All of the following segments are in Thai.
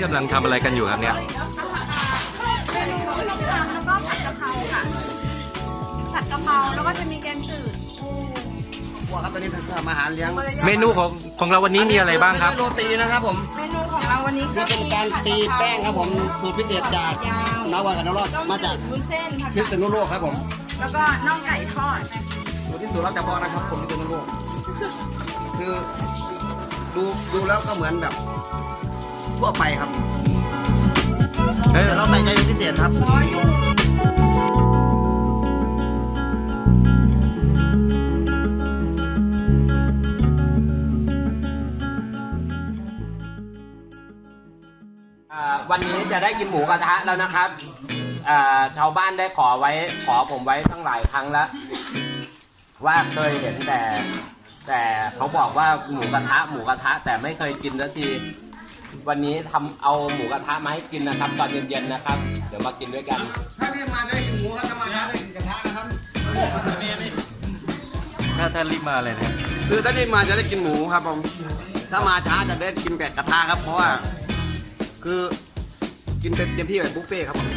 นี่กำลังทำอะไรกันอยู่ครับเนี่ย เป็นต้มยำแล้วก็ผัดกะเพราค่ะ ผัดกะเพราแล้วก็จะมีแกงจืดปูบัวครับตอนนี้ทำอาหารเลี้ยงเมนูของของเราวันนี้มีอะไรบ้างครับม่ใช่โรตีนะครับผมเมนูของเราวันนี้ก็นี่เป็นการตีแป้งครับผมสูตรพิเศษจากนาวากับนรอดมาจากวุ้นเส้นค่ะพิษณุโลกครับผมแล้วก็น่องไก่ทอดสูตรที่สูตรรับจากพ่อนะครับผมพิษณุโลกคือดูดูแล้วก็เหมือนแบบ ทั่วไปครับเอ้ยแต่เราใส่ใจเป็นพิเศษครับ อ่าวันนี้จะได้กินหมูกระทะแล้วนะครับอ่าชาวบ้านได้ขอไว้ขอผมไว้ตั้งหลายครั้งแล้ว ว่าเคยเห็นแต่ แต่เขาบอกว่าหมูกระทะหมูกระทะแต่ไม่เคยกินสักที วันนี้ทำเอาหมูกระทะมาให้กินนะครับ ตอนเย็นๆนะครับ เดี๋ยวมากินด้วยกัน ถ้าพี่มาจะได้กินหมูครับถ้ามาช้าจะได้กินกระทะนะครับ ถ้าท่ารีบมาเลยนะคือถ้ารีบมาจะได้กินหมูครับผมถ้ามาช้าจะได้กินแบบกระทะครับ เพราะว่า คือกินเต็มที่แบบบุฟเฟ่ต์ครับผม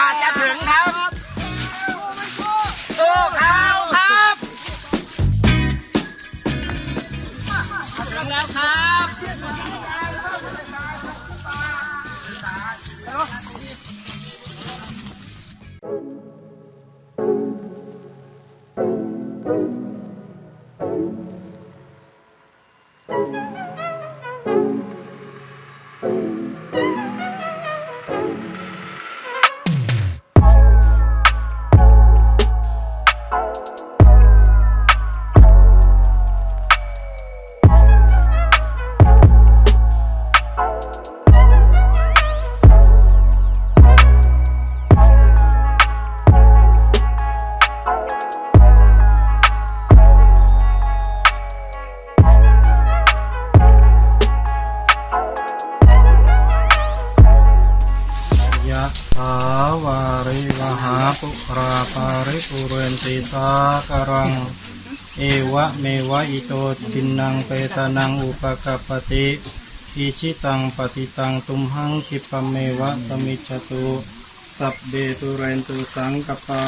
ว่าจะถึงครับ สู้เขาครับ ถึงแล้วครับย สาคารัง เอวะเมวะอิโตตินังเปตานังอุปกปติอิชิตังปฏิตังตุมหังคิปะเมวะสมิจตุ สัพเบตุเรนตุสังกปา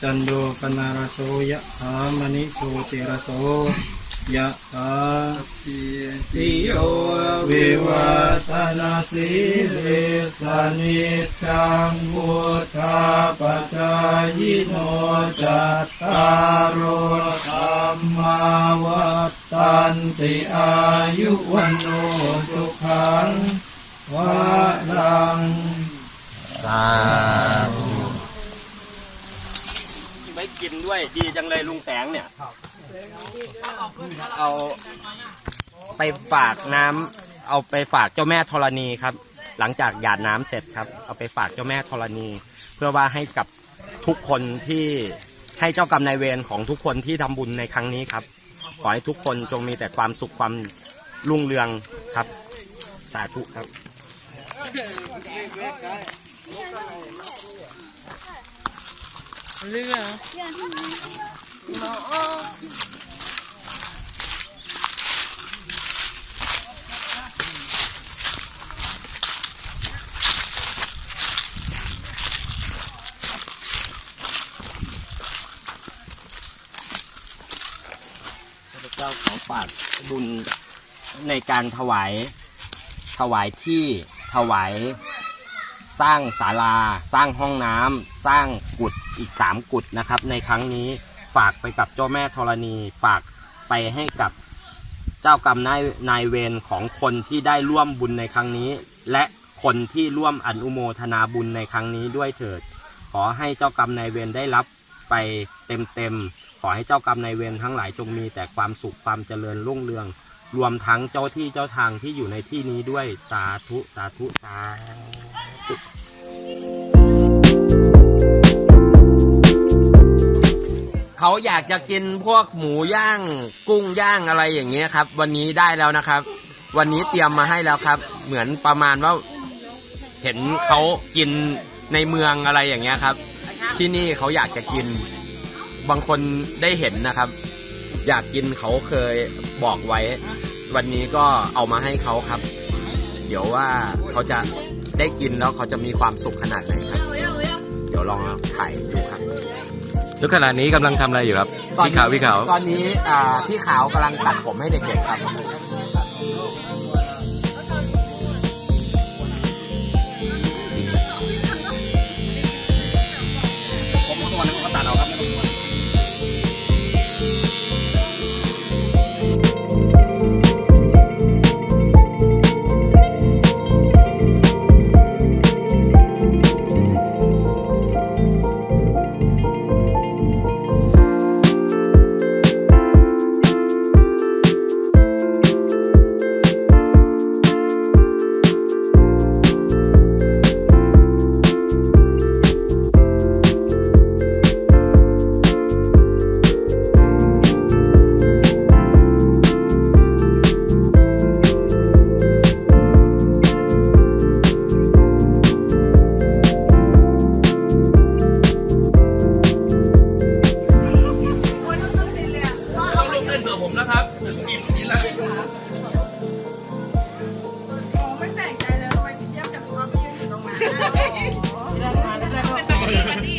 จันโดปนารโสยะหามณิโชติรโส ยะหาติโยวิวัตนาสีเลสานิจังวุธาปัจายโนจัตตารโอธรรมาวัฏันติอายุวันโนสุขังวะลังไม่ กินด้วยดีจังเลยลุงแสงเนี่ย เอาไปฝากน้ำเอาไปฝากเจ้าแม่ธรณีครับ หลังจากหยาดน้ำเสร็จครับ เอาไปฝากเจ้าแม่ธรณี เพื่อว่าให้กับทุกคนที่ให้เจ้ากรรมนายเวรของทุกคนที่ทำบุญในครั้งนี้ครับ ขอให้ทุกคนจงมีแต่ความสุขความรุ่งเรืองครับ สาธุครับ ข้าพเจ้าขอฝากบุญในการถวายถวายที่ถวาย สร้างศาลา สร้างห้องน้ำสร้างกุฏ อีกสามกุฏนะครับ ในครั้งนี้ฝากไปกับเจ้าแม่ธรณี ฝากไปให้กับเจ้ากรรมนายนายเวรของคนที่ได้ร่วมบุญในครั้งนี้ และคนที่ร่วมอนุโมทนาบุญในครั้งนี้ด้วยเถิด ขอให้เจ้ากรรมนายเวรได้รับไปเต็มๆขอให้เจ้ากรรมนายเวรทั้งหลายจงมีแต่ความสุขความเจริญรุ่งเรือง รวมทั้งเจ้าที่เจ้าทางที่อยู่ในที่นี้ด้วยสาธุสาธุสาธุ เขาอยากจะกินพวกหมูย่าง กุ้งย่างอะไรอย่างเงี้ยครับ วันนี้ได้แล้วนะครับ วันนี้เตรียมมาให้แล้วครับ เหมือนประมาณว่า เห็นเขากินในเมืองอะไรอย่างเงี้ยครับ ที่นี่เขาอยากจะกิน บางคนได้เห็นนะครับ อยากกินเขาเคยบอกไว้ วันนี้ก็เอามาให้เขาครับ เดี๋ยวว่าเขาจะได้กินแล้วเขาจะมีความสุขขนาดไหนครับ เดี๋ยวลองถ่ายดูครับ ทุกขณะนี้กำลังทำอะไรอยู่ครับ พี่ขาวพี่ขาว ตอนนี้อ่าพี่ขาวกำลังตัดผมให้เด็กๆครับ เส้นเบื่อผมนะครับอิ่มนกินแล้วไม่แปลกใจเลยทำไมพี่เจี๊ยบกับพี่อไปยืนอยู่ตรงนั้นนะโอ้โห เป็นปาร์ตี้